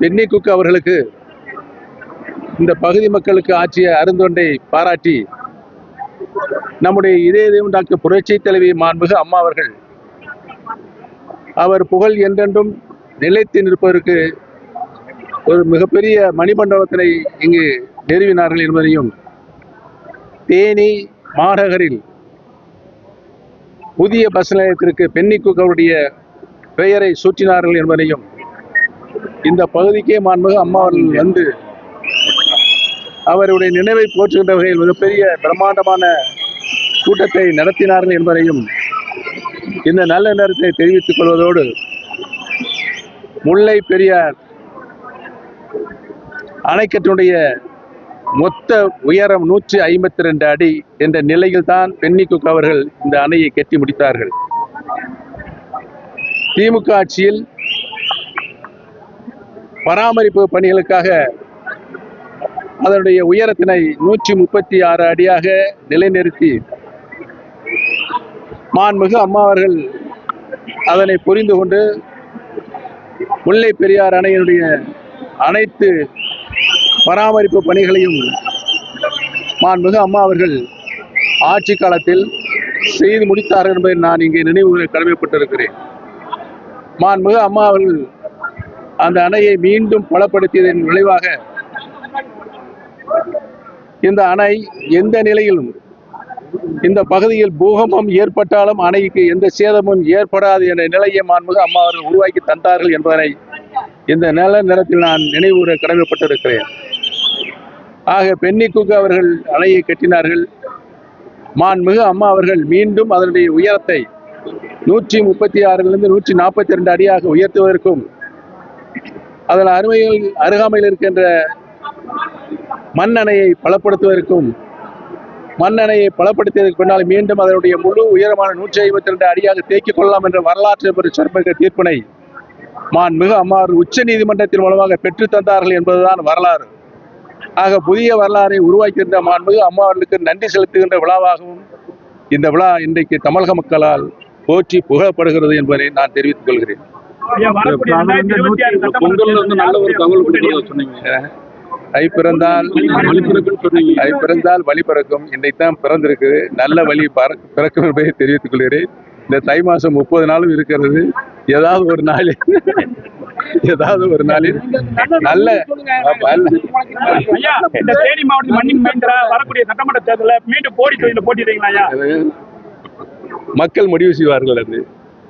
Penney cook அவர்களுக்கு இந்த பகுதி மக்களுக்கு ஆற்றிய அருந்தொண்டை பாராட்டி நம்முடைய இதய தெய்வம் டாக்டர் புரட்சி தலைவி மாண்புகு அம்மா அவர்கள் அவர் புகழ் என்றென்றும் நிலைத்து நிற்பதற்கு ஒரு மிகப்பெரிய மணிமண்டபத்தினை இங்கு நிறுவினார்கள் என்பதையும் தேனி மாநகரில் புதிய பஸ் நிலையத்திற்கு பென்னிக்குக் அவருடைய பெயரை சூட்டினார்கள் என்பதையும் இந்த பகுதிக்கே மாண்புகு அம்மா அவர்கள் வந்து அவருடைய நினைவை போற்றுகின்ற வகையில் மிகப்பெரிய பிரம்மாண்டமான கூட்டத்தை நடத்தினார்கள் என்பதையும் இந்த நல்ல நேரத்தை தெரிவித்துக் கொள்வதோடு முல்லை பெரியார் அணைக்கட்டுடைய மொத்த உயரம் நூற்றி ஐம்பத்தி ரெண்டு அடி என்ற நிலையில் தான் பென்னிக்குக் அவர்கள் இந்த அணையை கட்டி முடித்தார்கள். திமுக ஆட்சியில் பராமரிப்பு பணிகளுக்காக அதனுடைய உயரத்தினை நூற்றி முப்பத்தி ஆறு அடியாக நிலைநிறுத்தி மாண்புமிகு அம்மா அவர்கள் அதனை புரிந்து கொண்டு முல்லை பெரியார் அணையினுடைய அனைத்து பராமரிப்பு பணிகளையும் மாண்புமிகு அம்மா அவர்கள் ஆட்சி காலத்தில் செய்து முடித்தார்கள் என்பதை நான் இங்கே நினைவுகளை கடமைப்பட்டிருக்கிறேன். மாண்புமிகு அம்மா அவர்கள் அந்த அணையை மீண்டும் பலப்படுத்தியதன் விளைவாக இந்த அணை எந்த நிலையிலும் இந்த பகுதியில் பூகம்பம் ஏற்பட்டாலும் அணைக்கு எந்த சேதமும் ஏற்படாது என்ற நிலையை மாண்புக அம்மா அவர்கள் உருவாக்கி தந்தார்கள் என்பதனை இந்த நில நேரத்தில் நான் நினைவுற கடமைப்பட்டிருக்கிறேன். ஆக பென்னிக்குக்கு அவர்கள் அணையை கட்டினார்கள். மாண்புமிகு அம்மா அவர்கள் மீண்டும் அதனுடைய உயரத்தை நூற்றி முப்பத்தி ஆறிலிருந்து நூற்றி நாற்பத்தி ரெண்டு அடியாக உயர்த்துவதற்கும் அதன் அருமையில் அருகாமையில் இருக்கின்ற மண்ணணையை பலப்படுத்துவதற்கும் மண்ணணையை பலப்படுத்தியதற்கு பின்னால் மீண்டும் அதனுடைய முழு உயரமான நூற்றி ஐம்பத்தி ரெண்டு அடியாக தேக்கிக் கொள்ளலாம் என்ற வரலாற்று ஒரு சொற்பக தீர்ப்பினை மான் மிக அம்மாறு உச்ச நீதிமன்றத்தின் மூலமாக பெற்றுத்தந்தார்கள் என்பதுதான் வரலாறு. ஆக புதிய வரலாறை உருவாக்கியிருந்த மாண்புமிகு அம்மாவர்களுக்கு நன்றி செலுத்துகின்ற விழாவாகவும் இந்த விழா இன்றைக்கு தமிழக மக்களால் போற்றி புகழப்படுகிறது என்பதை நான் தெரிவித்துக் கொள்கிறேன். பொங்கல்ல வந்து நல்ல ஒரு தகவல் கொடுக்கிறதா சொன்னீங்க. ஐ பிறந்தால் ஐ பிறந்தால் வழி பிறக்கும். இன்றைக்கு தான் பிறந்திருக்கு. நல்ல வழி பறக்க- பிறக்கும் என்பதை தெரிவித்துக் கொள்கிறேன். இந்த தை மாசம் முப்பது நாளும் இருக்கிறது. ஏதாவது ஒரு நாளில் ஏதாவது ஒரு நாளில் நல்ல இந்த தேனி மாவட்டத்தில் மண்ணின் மைந்தரா வரக்கூடிய சட்டமன்ற தேர்தலில் மீண்டும் போடி தொகுதியில் போட்டிடுறீங்களா மக்கள் முடிவு செய்வார்கள் அது.